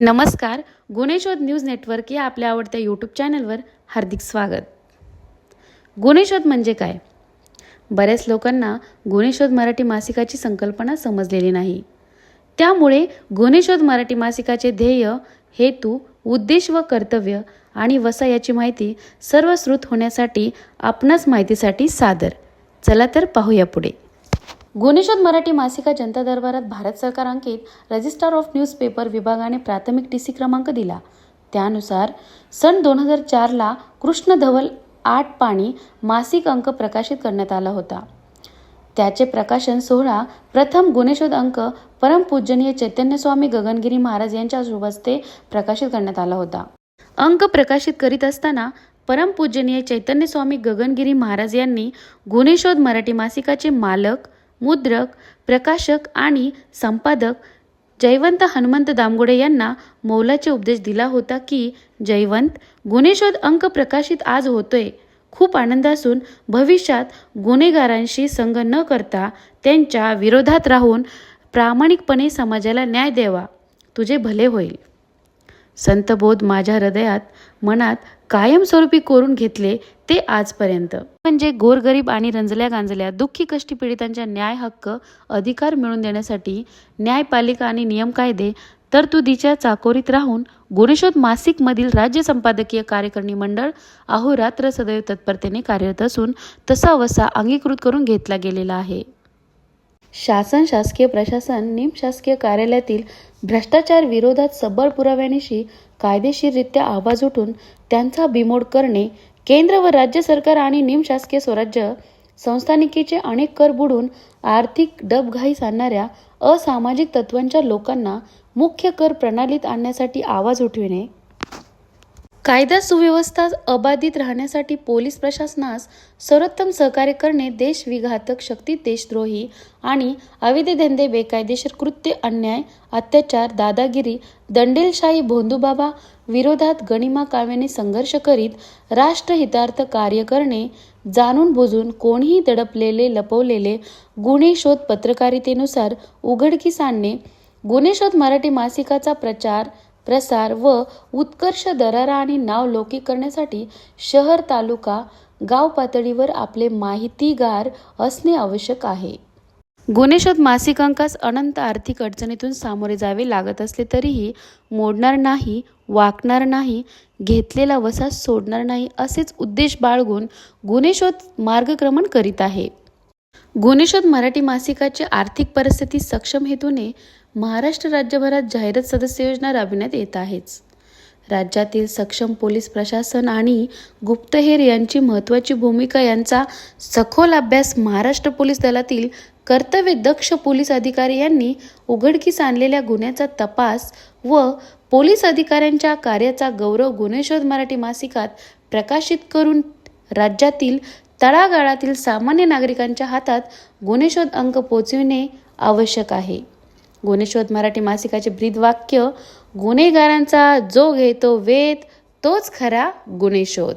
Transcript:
नमस्कार गुन्हेशोध news network या आपल्या आवडत्या यूट्यूब चॅनलवर हार्दिक स्वागत. गुन्हेशोध म्हणजे काय? बऱ्याच लोकांना गुन्हेशोध मराठी मासिकाची संकल्पना समजलेली नाही. त्यामुळे गुन्हेशोध मराठी मासिकाचे ध्येय हेतू उद्देश व कर्तव्य आणि वसा याची माहिती सर्व श्रुत होण्यासाठी आपणास माहितीसाठी सादर. चला तर पाहूया पुढे. गुन्हेशोध मराठी मासिका जनता दरबारात भारत सरकार अंकित रजिस्टर ऑफ न्यूजपेपर विभागाने प्राथमिक टी सी क्रमांक दिला. त्यानुसार सन दोन हजार चारला कृष्ण धवल आठ पाणी मासिक अंक प्रकाशित करण्यात आला होता. त्याचे प्रकाशन सोहळा प्रथम गुणेशोध अंक परमपूजनीय चैतन्यस्वामी गगनगिरी महाराज यांच्या शुभ प्रकाशित करण्यात आला होता. अंक प्रकाशित करीत असताना परमपूजनीय चैतन्यस्वामी गगनगिरी महाराज यांनी गुणेशोध मराठी मासिकाचे मालक मुद्रक प्रकाशक आणि संपादक जयवंत हनुमंत दामगोडे यांना मौलाचे उपदेश दिला होता की जयवंत गुन्हेशोध अंक प्रकाशित आज होतोय. खूप आनंद असून भविष्यात गुन्हेगारांशी संग न करता त्यांच्या विरोधात राहून प्रामाणिकपणे समाजाला न्याय द्यावा. तुझे भले होईल. संतबोध माझ्या हृदयात मनात कायमस्वरूपी कोरून घेतले ते आजपर्यंत. म्हणजे गोरगरीब आणि रंजल्या गांजल्या दुःखी कष्टी पीडितांच्या न्याय हक्क अधिकार मिळवून देण्यासाठी न्यायपालिका आणि नियम कायदे तरतुदीच्या चाकोरीत राहून गुन्हेशोध मासिकमधील राज्य संपादकीय कार्यकारिणी मंडळ अहोरात्र सदैव तत्परतेने कार्यरत असून तसा वसा अंगीकृत करून घेतला गेलेला आहे. शासन शासकीय प्रशासन निमशासकीय कार्यालयातील भ्रष्टाचार विरोधात सबळ पुराव्यानिशी कायदेशीररित्या आवाज उठून त्यांचा बिमोड करणे केंद्र व राज्य सरकार आणि निमशासकीय स्वराज्य संस्थानिकेचे अनेक कर बुडून आर्थिक डबघाई आणणाऱ्या असामाजिक तत्वांच्या लोकांना मुख्य कर प्रणालीत आणण्यासाठी आवाज उठविणे. कायदा सुव्यवस्था अबाधित राहण्यासाठी पोलीस प्रशासनास सर्वोत्तम सहकार्य करणे देशविघातक शक्ती देशद्रोही आणि अविध धंदे बेकायदेशीर कृत्य अन्याय अत्याचार दादागिरी दंडेलशाही भोंदूबाबा विरोधात गणिमा काव्याने संघर्ष करीत राष्ट्रहितार्थ कार्य करणे जाणून बुजून कोणीही दडपलेले लपवलेले गुन्हे शोध पत्रकारितेनुसार उघडकीस आणणे गुन्हेशोध मराठी मासिकाचा प्रचार प्रसार व उत्कर्ष दरारा आणि नाव लौकिक करण्यासाठी शहर तालुका गाव पातळीवर आपले माहितीगार असणे आवश्यक आहे. गुन्हेशोध मासिकांकास अनंत आर्थिक अडचणीतून सामोरे जावे लागत असले तरीही मोडणार नाही वाकणार नाही घेतलेला वसा सोडणार नाही असेच उद्देश बाळगून गुन्हेशोध मार्गक्रमण करीत आहे. गुन्हेशोध मराठी मासिकाची आर्थिक परिस्थिती सक्षम हेतूने महाराष्ट्र राज्यभरात जाहिरात सदस्य योजना राबविण्यात येत आहेच. राज्यातील सक्षम पोलीस प्रशासन आणि गुप्तहेर यांची महत्त्वाची भूमिका यांचा सखोल अभ्यास महाराष्ट्र पोलीस दलातील कर्तव्य दक्ष पोलीस अधिकारी यांनी उघडकीस आणलेल्या गुन्ह्याचा तपास व पोलीस अधिकाऱ्यांच्या कार्याचा गौरव गुन्हेशोध मराठी मासिकात प्रकाशित करून राज्यातील तळागाळातील सामान्य नागरिकांच्या हातात गुन्हेशोध अंक पोचविणे आवश्यक आहे. गुणेशोध मराठी मासिकाचे ब्रीदवाक्य गुन्हेगारांचा जो घेतो वेध तोच खरा गुन्हेशोध